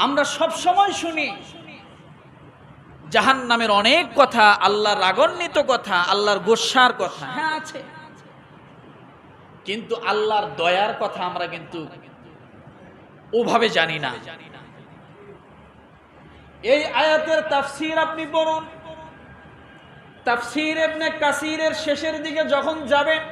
আমরা সব সময় শুনি জাহান নামের অনেক কথা আল্লাহর রাগান্বিত কথা আল্লাহর গোসার কথা। হ্যাঁ আছে। কিন্তু আল্লাহর দয়ার কথা আমরা কিন্তু ওভাবে জানি না। এই আয়াতের তাফসির আপনি বলুন তাফসির ইবনে কাসিরের শেষের দিকে যখন যাবেন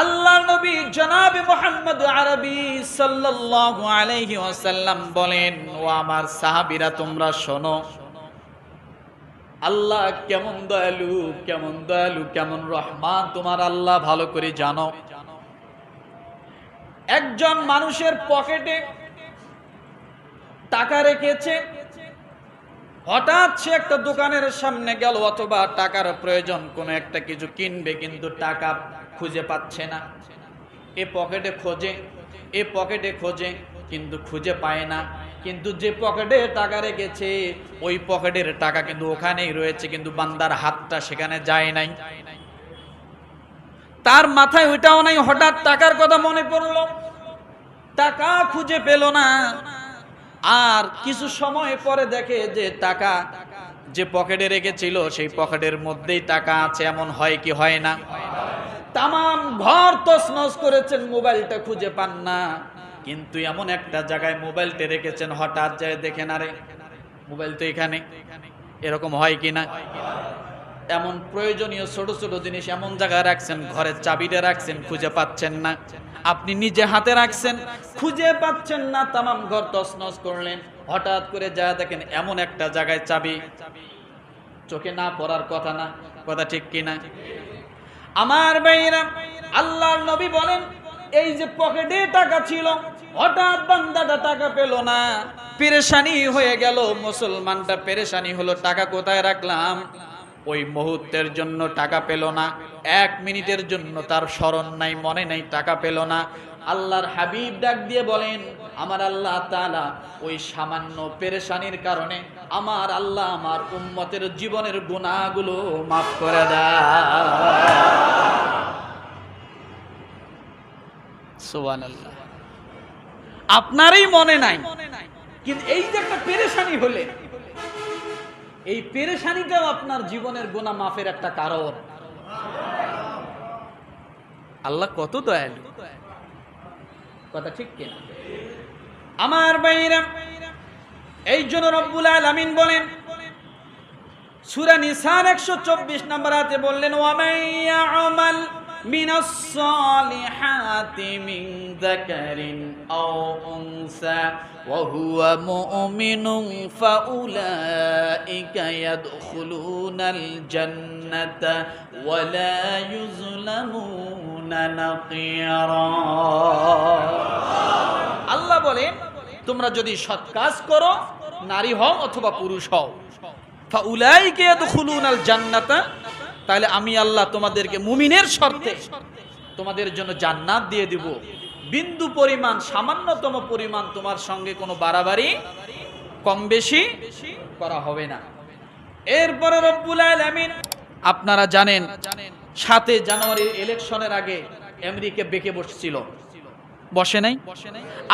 আল্লাহ নবী জনাব মোহাম্মদ আরবি সাল্লাল্লাহু আলাইহি ওয়াসাল্লাম বলেন, ও আমার সাহাবীরা, তোমরা শোনো, আল্লাহ কেমন দয়ালু কেমন দয়ালু, কেমন রহমান, তোমার আল্লাহ ভালো করে জানো। একজন মানুষের পকেটে টাকা রেখেছে, হঠাৎ সে একটা দোকানের সামনে গেল, অথবা টাকার প্রয়োজন, কোনো একটা কিছু কিনবে, কিন্তু টাকা খুঁজে পাচ্ছে না। এ পকেটে খোঁজে, এ পকেটে খোঁজে, কিন্তু খুঁজে পায় না। কিন্তু যে পকেটে টাকা রেখেছে, ওই পকেটের টাকা কিন্তু ওখানেই রয়েছে, কিন্তু বান্দার হাতটা সেখানে যায় নাই। তার মাথায় ওইটাও নাই, হঠাৎ টাকার কথা মনে পড়ল। টাকা খুঁজে পেল না। আর কিছু সময় পরে দেখে যে টাকা যে পকেটে রেখেছিল, সেই পকেটের মধ্যেই টাকা আছে, এমন হয় কি হয় না। তাম ঘর তছনছ করেছেন, মোবাইলটা খুঁজে পান না। কিন্তু এমন একটা জায়গায় মোবাইলটা রেখেছেন, হঠাৎ যায় দেখেন, আরে, মোবাইল তো এখানে। এরকম হয় কি না? এমন প্রয়োজনীয় ছোট ছোট জিনিস এমন জায়গায় রাখছেন, ঘরের চাবিটা রাখছেন, খুঁজে পাচ্ছেন না। আপনি নিজে হাতে রাখছেন, খুঁজে পাচ্ছেন না, তামাম ঘর তছনছ করলেন। হঠাৎ করে যা দেখেন, এমন একটা জায়গায় চাবি। চোখে না পড়ার কথা না, কথা ঠিক কিনা আমার ভাইরা আল্লাহর নবী বলেন, এই যে পকেটে টাকা ছিল, হঠাৎ বান্দাটা টাকা পেল না। পেরেশানি হয়ে গেল, মুসলমানটা পেরেশানি হলো, টাকা কোথায় রাখলাম? ওই মুহূর্তের জন্য টাকা পেল না, এক মিনিটের জন্য তার স্মরণ নাই, মনে নাই, টাকা পেল না। আল্লাহর হাবিব ডাক দিয়ে বলেন, আমার আল্লাহ তাআলা ওই সামান্য পেরেশানির কারণে আমার আল্লাহ আমার উম্মতের জীবনের গুণাগুলো মাফ করে দেয় আপনারই মনে নাই, কিন্তু এই যে একটা পেরেশানি হলে, এই পেরেশানিটাও আপনার জীবনের গোনা মাফের একটা কারণ। আল্লাহ কত দয়ালু। কথা ঠিক কিনা? আমার বাইরা এই জন্য রব্বুল আলামিন বলেন, সূরা নিসার 124 নম্বর আয়াতে বললেন ওয়া মাইয়া আমাল মিনাস সালিহাতি মিন যাকারিন আও উনসা, ওয়া হুয়া মুমিনুন ফাউলাইকা ইয়াদখুলুনাল জান্নাতা ওয়া লা ইউজলামুনা নাকিরা. আল্লাহ বলেন, তোমরা যদি সৎ কাজ করো নারী হও অথবা পুরুষ হও। ফাউলাইকে ইয়াদখুলুনাল জান্নাতা তাহলে আমি আল্লাহ তোমাদেরকে মুমিনের শর্তে তোমাদের জন্য জান্নাত দিয়ে দিব। বিন্দু পরিমাণ, সামান্যতম পরিমাণ তোমার সঙ্গে কোনো বাড়াবাড়ি কম বেশি করা হবে না। এরপরে রব্বুল আলামিন, আপনারা জানেন সাতে জানুয়ারির ইলেকশনের আগে আমেরিকা বেঁকে বসছিল। বসে নাই।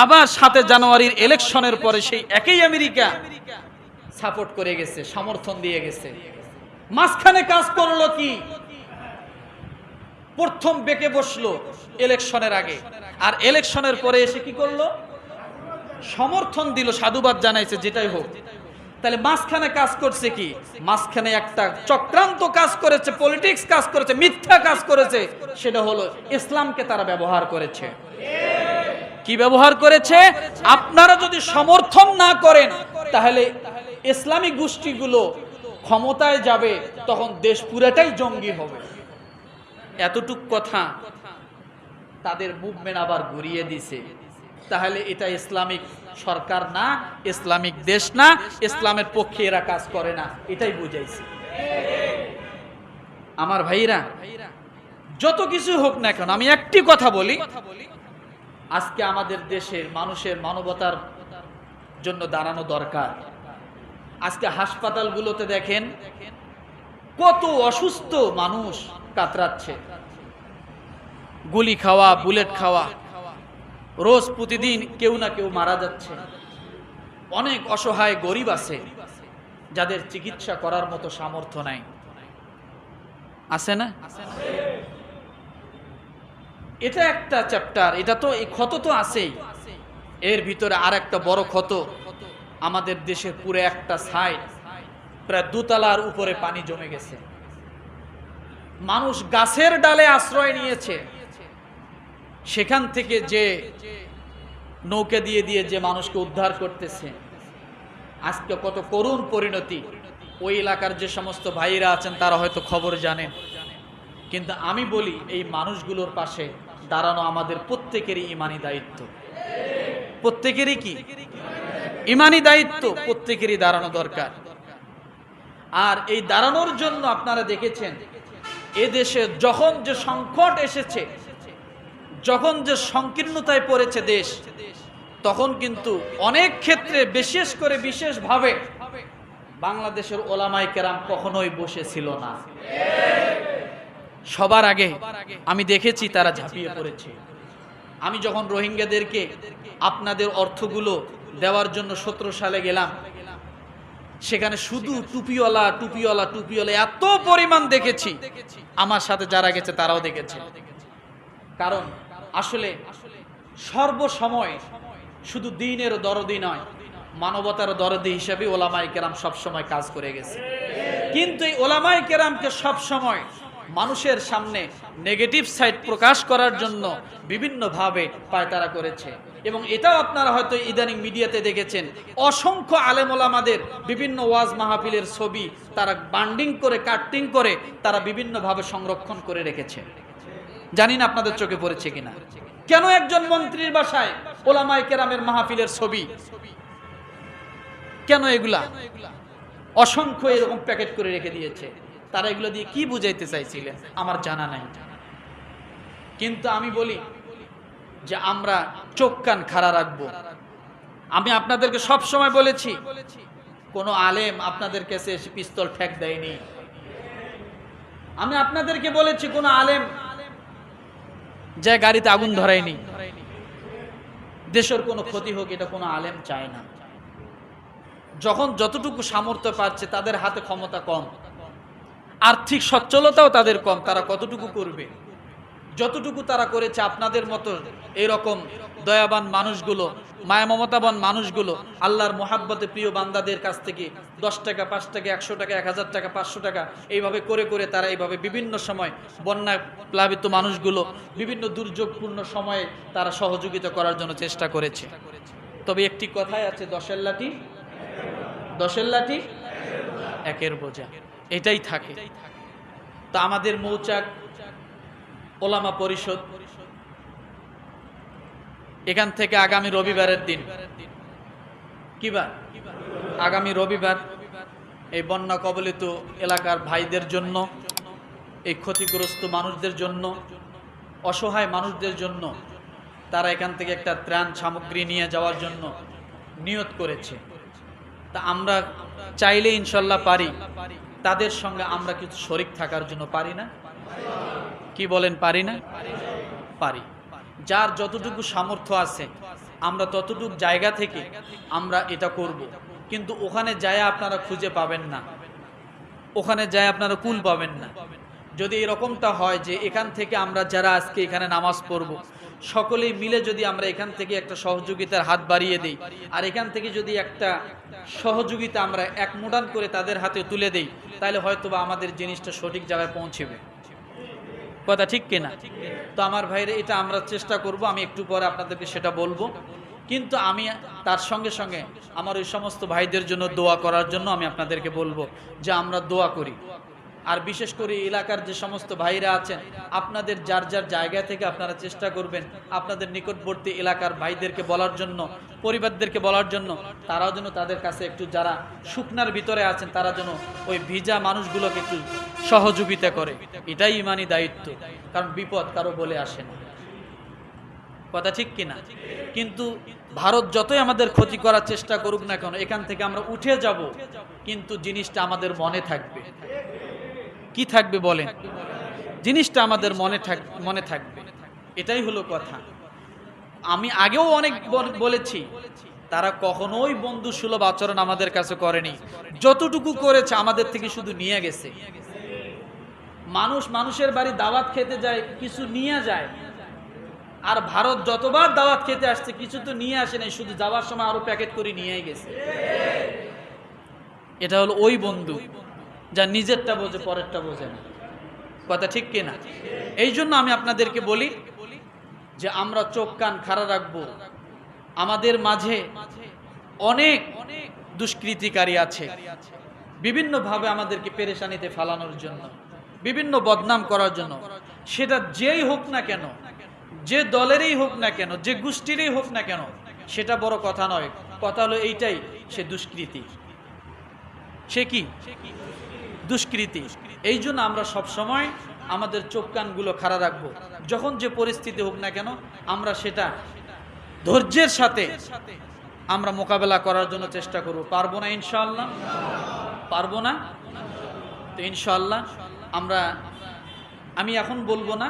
আবার সাতে জানুয়ারির ইলেকশনের পরে সেই একই আমেরিকা সাপোর্ট করে গেছে, সমর্থন দিয়ে গেছে। মাঝখানে কাজ করল কি? প্রথম বেঁকে বসল ইলেকশনের আগে। আর ইলেকশনের পরে এসে কি করল? সমর্থন দিল, সাধুবাদ জানাইছে, যেটাই হোক। তাহলে মাঝখানে কাজ করছে কি? মাঝখানে একটা চক্রান্ত কাজ করেছে, পলিটিক্স কাজ করেছে, মিথ্যা কাজ করেছে, সেটা হলো ইসলামকে তারা ব্যবহার করেছে। কি ব্যবহার করেছে? আপনারা যদি সমর্থন না করেন, তাহলে ইসলামী গোষ্ঠীগুলো ক্ষমতায় যাবে, তখন দেশ পুরাটাই জঙ্গি হবে। এতটুক কথা তাদের মুভমেন্ট আবার ঘুরিয়ে দিছে। তাহলে এটা ইসলামিক সরকার না, ইসলামিক দেশ না, ইসলামের পক্ষে এরা কাজ করে না, এটাই বুঝাইছে। আমার ভাইরা, যত কিছু হোক না কেন, আমি একটি কথা বলি আজকে আমাদের দেশের মানুষের মানবতার জন্য দাঁড়ানো দরকার। আজকে হাসপাতালগুলোতে দেখেন কত অসুস্থ মানুষ কাতরাচ্ছে। গুলি খাওয়া, বুলেট খাওয়া, রোজ প্রতিদিন কেউ না কেউ মারা যাচ্ছে। অনেক অসহায় গরিব আছে যাদের চিকিৎসা করার মতো সামর্থ্য নাই। আছে না? এটা একটা চ্যাপ্টার এটা তো এই ক্ষত তো আছেই। এর ভিতরে আর একটা বড় ক্ষত, আমাদের দেশের পুরো একটা সাইড প্রায় দুতলার উপরে পানি জমে গেছে। মানুষ গাছের ডালে আশ্রয় নিয়েছে। সেখান থেকে যে নৌকা দিয়ে দিয়ে যে মানুষকে উদ্ধার করতেছে, আজকে কত করুণ পরিণতি। ওই এলাকার যে সমস্ত ভাইয়েরা আছেন, তারা হয়তো খবর জানেন। কিন্তু আমি বলি, এই মানুষগুলোর পাশে দাঁড়ানো আমাদের প্রত্যেকেরই ইমানি দায়িত্ব। প্রত্যেকেরই কি? ইমানি দায়িত্ব প্রত্যেকেরই দাঁড়ানো দরকার। আর এই দাঁড়ানোর জন্য আপনারা দেখেছেন এ দেশে যখন যে সংকট এসেছে, যখন যে সংকীর্ণতায় পড়েছে দেশ, তখন কিন্তু অনেক ক্ষেত্রে বিশেষ করে বিশেষভাবে বাংলাদেশের ওলামাই কেরাম কখনোই বসেছিল না। সবার আগে আমি দেখেছি তারা ঝাঁপিয়ে পড়েছে। আমি যখন রোহিঙ্গাদেরকে আপনাদের অর্থগুলো দেওয়ার জন্য সতেরো সালে গেলাম, সেখানে শুধু টুপিওয়ালা টুপিওয়ালা টুপিওয়ালা এত পরিমাণ দেখেছি। আমার সাথে যারা গেছে তারাও দেখেছে। কারণ আসলে সর্বসময় শুধু দিনের দরদি নয়, মানবতার দরদি হিসেবে ওলামাই কেরাম সবসময় কাজ করে গেছে। কিন্তু এই ওলামাই কেরামকে সবসময় মানুষের সামনে নেগেটিভ সাইড প্রকাশ করার জন্য বিভিন্নভাবে পায়তারা করেছে। এবং এটাও আপনারা হয়তো ইদানিং মিডিয়াতে দেখেছেন, অসংখ্য আলেম ওলামাদের বিভিন্ন ওয়াজ মাহফিলের ছবি তারা বান্ডিং করে কাটিং করে তারা বিভিন্নভাবে সংরক্ষণ করে রেখেছে। জানি না আপনাদের চোখে পড়েছে কিনা। কেন একজন মন্ত্রীর বাসায় ওলামাই কেরামের মাহফিলের ছবি? কেন এগুলা? অসংখ্য এরকম প্যাকেট করে রেখে দিয়েছে। তারা এগুলো দিয়ে কি বুঝাইতে চাইছিলেন? আমার জানা নাই। কিন্তু আমি বলি যে আমরা চোখ কান খাড়া রাখব। আমি আপনাদেরকে সব সময় বলেছি, কোনো আলেম আপনাদের কাছে এসে পিস্তল ঠেক দেয়নি। আমি আপনাদেরকে বলেছি, কোনো আলেম যে গাড়িতে আগুন ধরায়নি, দেশের কোনো ক্ষতি হোক, এটা কোনো আলেম চায় না। যখন যতটুকু সামর্থ্য পাচ্ছে, তাদের হাতে ক্ষমতা কম। আর্থিক সচ্ছলতাও তাদের কম, তারা কতটুকু করবে? যতটুকু তারা করেছে আপনাদের মতো এরকম দয়াবান মানুষগুলো, মায়া মমতাবান মানুষগুলো, আল্লাহর মোহাব্বতে প্রিয় বান্দাদের কাছ থেকে দশ টাকা, পাঁচ টাকা, একশো টাকা, এক হাজার টাকা, পাঁচশো টাকা এইভাবে করে করে তারা এইভাবে বিভিন্ন সময় বন্যা প্লাবিত মানুষগুলো বিভিন্ন দুর্যোগপূর্ণ সময়ে তারা সহযোগিতা করার জন্য চেষ্টা করেছে। তবে একটি কথাই আছে, দশের লাঠি? দশের লাঠি? একের বোঝা। এটাই থাকে। তো আমাদের মৌচাক ওলামা পরিষদ এখান থেকে আগামী রবিবারের দিন। কি বার? আগামী রবিবার এই বন্যা কবলিত এলাকার ভাইদের জন্য, এই ক্ষতিগ্রস্ত মানুষদের জন্য, অসহায় মানুষদের জন্য তারা এখান থেকে একটা ত্রাণ সামগ্রী নিয়ে যাওয়ার জন্য নিয়ত করেছে। তা আমরা চাইলে ইনশাল্লাহ পারি। তাদের সঙ্গে আমরা কিছু শরিক থাকার জন্য পারি না। কি বলেন পারি না? পারি। যার যতটুকু সামর্থ্য আছে, আমরা ততটুকু জায়গা থেকে আমরা এটা করব। কিন্তু ওখানে যায় আপনারা খুঁজে পাবেন না। ওখানে যায় আপনারা কুল পাবেন না। যদি এরকমটা হয় যে এখান থেকে আমরা যারা আজকে এখানে নামাজ পড়ব সকলেই মিলে যদি আমরা এখান থেকে একটা সহযোগিতার হাত বাড়িয়ে দিই, আর এখান থেকে যদি একটা সহযোগিতা আমরা এক মোডান করে তাদের হাতে তুলে দেই, তাহলে হয়তো বা আমাদের জিনিসটা সঠিক জায়গায় পৌঁছবে। কথা ঠিক কিনা? তো আমার ভাইরে এটা আমরা চেষ্টা করব, আমি একটু পরে আপনাদেরকে সেটা বলব। কিন্তু আমি তার সঙ্গে সঙ্গে আমার ওই সমস্ত ভাইদের জন্য দোয়া করার জন্য আমি আপনাদেরকে বলব যে আমরা দোয়া করি। আর বিশেষ করে এলাকার যে সমস্ত ভাইরা আছেন, আপনাদের যার যার জায়গা থেকে আপনারা চেষ্টা করবেন আপনাদের নিকটবর্তী এলাকার ভাইদেরকে বলার জন্য, পরিবারদেরকে বলার জন্য, তারাও যেন তাদের কাছে একটু যারা শুকনার ভিতরে আছেন, তারা যেন ওই ভিজা মানুষগুলোকে একটু সহযোগিতা করে। এটাই ইমানি দায়িত্ব, কারণ বিপদ কারও বলে আসে না। কথা ঠিক কিনা? কিন্তু ভারত যতই আমাদের ক্ষতি করার চেষ্টা করুক না কেন, এখান থেকে আমরা উঠে যাব, কিন্তু জিনিসটা আমাদের মনে থাকবে। কি থাকবে বলেন? জিনিসটা আমাদের মনে থাক, মনে থাকবে। এটাই হলো কথা। আমি আগেও অনেক বলেছি, তারা কখনোই বন্ধু সুলভ আচরণ আমাদের কাছে করেনি। যতটুকু করেছে আমাদের থেকে শুধু নিয়ে গেছে। মানুষ মানুষের বাড়ি দাওয়াত খেতে যায়, কিছু নিয়ে যায়। আর ভারত যতবার দাওয়াত খেতে আসছে, কিছু তো নিয়ে আসে নাই, শুধু যাওয়ার সময় আরও প্যাকেট করে নিয়ে গেছে। এটা হলো ওই বন্ধু। যা নিজেরটা বোঝে, পরেরটা বোঝে না। কথা ঠিক কিনা এই জন্য আমি আপনাদেরকে বলি যে আমরা চোখ, কান খাড়া রাখব। আমাদের মাঝে অনেক দুষ্কৃতিকারী আছে। বিভিন্নভাবে আমাদেরকে পেরেশানিতে ফালানোর জন্য, বিভিন্ন বদনাম করার জন্য। সেটা যেই হোক না কেন, যে দলেরই হোক না কেন, যে গোষ্ঠীরই হোক না কেন, সেটা বড় কথা নয়। কথা হলো এইটাই, সে দুষ্কৃতি। সে কি? দুষ্কৃতি। এই জন্য আমরা সব সময় আমাদের চোখ কানগুলো খাড়া রাখব। যখন যে পরিস্থিতি হোক না কেন, আমরা সেটা ধৈর্যের সাথে আমরা মোকাবেলা করার জন্য চেষ্টা করব। পারব না ইনশাআল্লাহ? পারব না? তো ইনশাআল্লাহ আমরা, আমি এখন বলব না,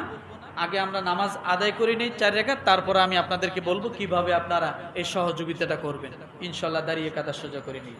আগে আমরা নামাজ আদায় করে নিই চার রেখাত, তারপরে আমি আপনাদেরকে বলব কীভাবে আপনারা এই সহযোগিতাটা করবেন। ইনশাল্লাহ দাঁড়িয়ে কাদা সোজা করে নিই।